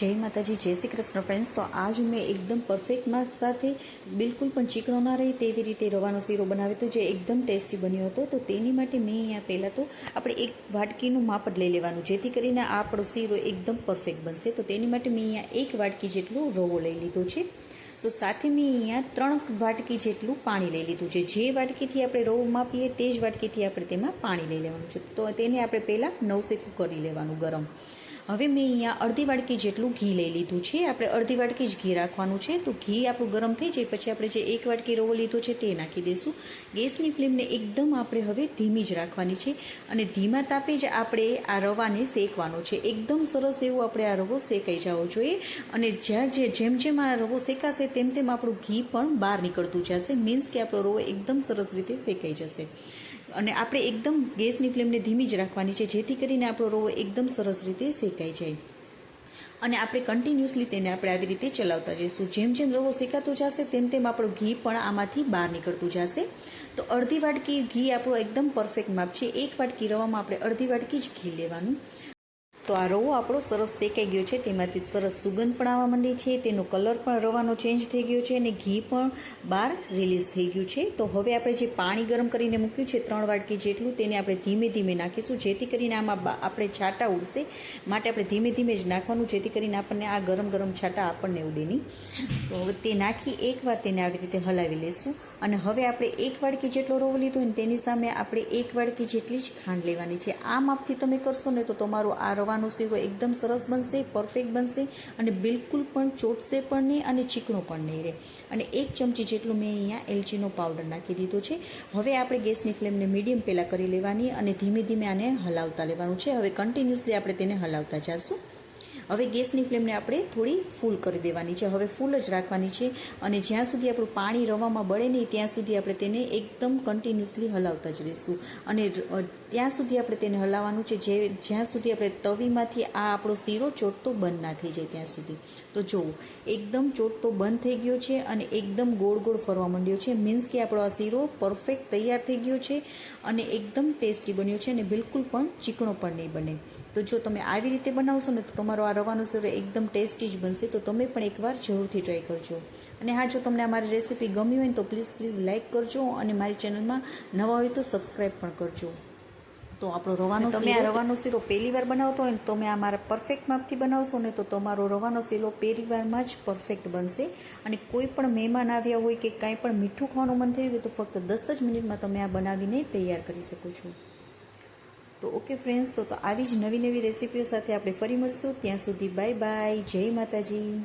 જય માતાજી, જય શ્રી કૃષ્ણ ફ્રેન્ડ્સ તો આજ મેં એકદમ પરફેક્ટ માપ સાથે બિલકુલ પણ ચીકણો ના રહે તેવી રીતે રવાનો શીરો બનાવ્યો હતો, જે એકદમ ટેસ્ટી બન્યો હતો. તો તેની માટે મેં અહીંયા પહેલાં તો આપણે એક વાટકીનું માપ લઈ લેવાનું, જેથી કરીને આપણો શીરો એકદમ પરફેક્ટ બનશે. તો તેની માટે મેં અહીંયા એક વાટકી જેટલો રવો લઈ લીધો છે. તો સાથે મેં અહીંયા ત્રણ વાટકી જેટલું પાણી લઈ લીધું છે. જે વાટકીથી આપણે રવો માપીએ તે જ વાટકીથી આપણે તેમાં પાણી લઈ લેવાનું છે. તો તેને આપણે પહેલાં નવસેકું કરી લેવાનું ગરમ. હવે મેં અહીંયા અડધી વાટકી જેટલું ઘી લઈ લીધું છે. આપણે અડધી વાટકી જ ઘી રાખવાનું છે. તો ઘી આપણું ગરમ થઈ જાય પછી આપણે જે એક વાટકી રવો લીધો છે તે નાખી દઈશું ગેસની ફ્લેમને એકદમ આપણે હવે ધીમી જ રાખવાની છે અને ધીમા તાપે જ આપણે આ રવાને શેકવાનો છે. એકદમ સરસ એવો આપણે આ રવો શેકાઈ જવો જોઈએ અને જ્યાં જે જેમ જેમ આ રવો શેકાશે તેમ તેમ આપણું ઘી પણ બહાર નીકળતું જશે. મીન્સ કે આપણો રવો એકદમ સરસ રીતે શેકાઈ જશે. અને આપણે એકદમ ગેસની ફ્લેમને ધીમી જ રાખવાની છે, જેથી કરીને આપણો રવો એકદમ સરસ રીતે શેકાઈ જાય. અને આપણે કન્ટિન્યુઅસલી તેને આપણે આવી રીતે ચલાવતા જઈશું. જેમ જેમ રવો શેકાતો જશે, તેમ તેમ આપણું ઘી પણ આમાંથી બહાર નીકળતું જશે. તો અડધી વાટકી ઘી આપણો એકદમ પરફેક્ટ માપ છે. એક વાટકી રવામાં આપણે અડધી વાટકી જ ઘી લેવાનું. તો આ રવો આપણો સરસ શેકાઈ ગયો છે. તેમાંથી સરસ સુગંધ પણ આવવા માંડી છે. તેનો કલર પણ રવાનો ચેન્જ થઈ ગયો છે અને ઘી પણ બહાર રિલીઝ થઈ ગયું છે. તો હવે આપણે જે પાણી ગરમ કરીને મૂક્યું છે ત્રણ વાટકી જેટલું, તેને આપણે ધીમે ધીમે નાખીશું. જેથી કરીને આમાં આપણે છાંટા ઉડશે. માટે આપણે ધીમે ધીમે જ નાખવાનું, જેથી કરીને આપણને આ ગરમ ગરમ છાંટા આપણને ઉડે નહીં. તો હવે તે નાખી એકવાર તેને આવી રીતે હલાવી લેશું. અને હવે આપણે એક વાડકી જેટલો રવો લીધો અને તેની સામે આપણે એક વાડકી જેટલી જ ખાંડ લેવાની છે. આ માપથી તમે કરશો ને તો તમારો આ રવાનો શીરો એકદમ સરસ બનશે પરફેક્ટ બનશે અને બિલકુલ પણ ચોટશે પણ નહીં અને ચીકણો પણ નહીં રહે. અને એક ચમચી જેટલું મેં અહીંયા એલચીનો પાવડર નાખી દીધો છે. હવે આપણે ગેસની ફ્લેમને મીડિયમ પહેલાં કરી લેવાની અને ધીમે ધીમે આને હલાવતા લેવાનું છે. હવે કન્ટિન્યુઅસલી આપણે તેને હલાવતા જઈશું હવે ગેસની ફ્લેમને આપણે થોડી ફૂલ કરી દેવાની છે. હવે ફૂલ જ રાખવાની છે અને જ્યાં સુધી આપણું પાણી રવામાં બળે નહીં, ત્યાં સુધી આપણે તેને એકદમ કન્ટિન્યુઅસલી હલાવતા જ રહીશું. અને ત્યાં સુધી આપણે તેને હલાવવાનું છે. જે, જ્યાં સુધી આપણે તવીમાંથી આ આપણો શીરો ચોટતો બંધ ના થઈ જાય ત્યાં સુધી. તો જુઓ, એકદમ ચોટતો બંધ થઈ ગયો છે અને એકદમ ગોળ ગોળ ફરવા માંડ્યો છે. મીન્સ કે આપણો આ શીરો પરફેક્ટ તૈયાર થઈ ગયો છે અને એકદમ ટેસ્ટી બન્યો છે અને બિલકુલ પણ ચીકણો પણ નહીં બને. તો જો તમે આવી રીતે બનાવશો ને તો તમારો આ રવાનો શીરો એકદમ ટેસ્ટી જ બનશે તો તમે પણ એકવાર જરૂરથી ટ્રાય કરજો. અને હા જો તમને આ મારી રેસીપી ગમી હોય તો પ્લીઝ પ્લીઝ લાઇક કરજો અને મારી ચેનલમાં નવા હોય તો સબસ્ક્રાઈબ પણ કરજો. તો આપણો રવાનો તમે આ રવાનો શીરો પહેલી વાર બનાવતો હોય ને તમે આ મારા પરફેક્ટ માપથી બનાવશો ને તો તમારો રવાનો શીરો પહેલી વારમાં જ પરફેક્ટ બનશે. અને કોઈ પણ મહેમાન આવ્યા હોય કે કાંઈ પણ મીઠું ખાવાનું મન થયું હોય તો ફક્ત દસ જ મિનિટમાં તમે આ બનાવીને તૈયાર કરી શકો છો. તો ઓકે ફ્રેન્ડ્સ તો આવી જ નવી નવી રેસીપીઓ સાથે આપણે ફરી મળશું. ત્યાં સુધી બાય બાય જય માતાજી.